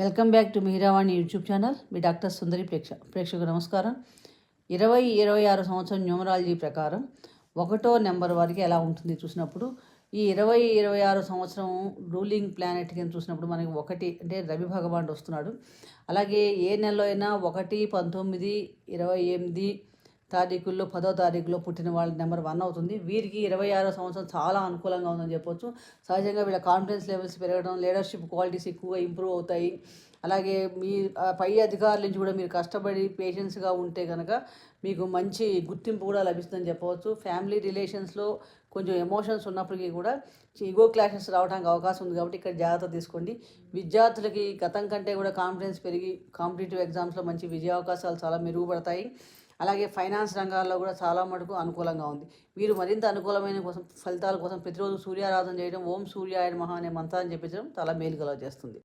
Welcome back to Meeravani YouTube channel. Me doctor Sundari ప్రేక్ష ప్రేక్షకు నమస్కారం. ఇరవై ఇరవై ఆరు సంవత్సరం న్యూమరాలజీ ప్రకారం ఒకటో నెంబర్ వారికి ఎలా ఉంటుంది చూసినప్పుడు ఈ ఇరవై ఇరవై ఆరు సంవత్సరం రూలింగ్ ప్లానెట్ కింద చూసినప్పుడు మనకి ఒకటి అంటే రవి భగవానుడు వస్తున్నాడు. అలాగే ఏ నెలలో అయినా ఒకటి పంతొమ్మిది ఇరవై ఎనిమిది తారీఖుల్లో పదో తారీఖులో పుట్టిన వాళ్ళ నెంబర్ వన్ అవుతుంది. వీరికి ఇరవై ఆరో సంవత్సరం చాలా అనుకూలంగా ఉందని చెప్పొచ్చు. సహజంగా వీళ్ళ కాన్ఫిడెన్స్ లెవెల్స్ పెరగడం లీడర్షిప్ క్వాలిటీస్ ఎక్కువగా ఇంప్రూవ్ అవుతాయి. అలాగే మీ పై అధికారుల నుంచి కూడా మీరు కష్టపడి పేషెన్స్గా ఉంటే కనుక మీకు మంచి గుర్తింపు కూడా లభిస్తుందని చెప్పవచ్చు. ఫ్యామిలీ రిలేషన్స్లో కొంచెం ఎమోషన్స్ ఉన్నప్పటికీ కూడా ఈగో క్లాషెస్ రావడానికి అవకాశం ఉంది కాబట్టి ఇక్కడ జాగ్రత్త తీసుకోండి. విద్యార్థులకి గతం కంటే కూడా కాన్ఫిడెన్స్ పెరిగి కాంపిటేటివ్ ఎగ్జామ్స్లో మంచి విజయ అవకాశాలు చాలా మెరుగుపడతాయి. అలాగే ఫైనాన్స్ రంగాల్లో కూడా చాలా మటుకు అనుకూలంగా ఉంది. వీరు మరింత అనుకూలమైన కోసం ఫలితాల కోసం ప్రతిరోజు సూర్యారాధన చేయడం ఓం సూర్యాయ మహా అనే మంత్రాన్ని చెప్పించడం చాలా మేలు చేస్తుంది.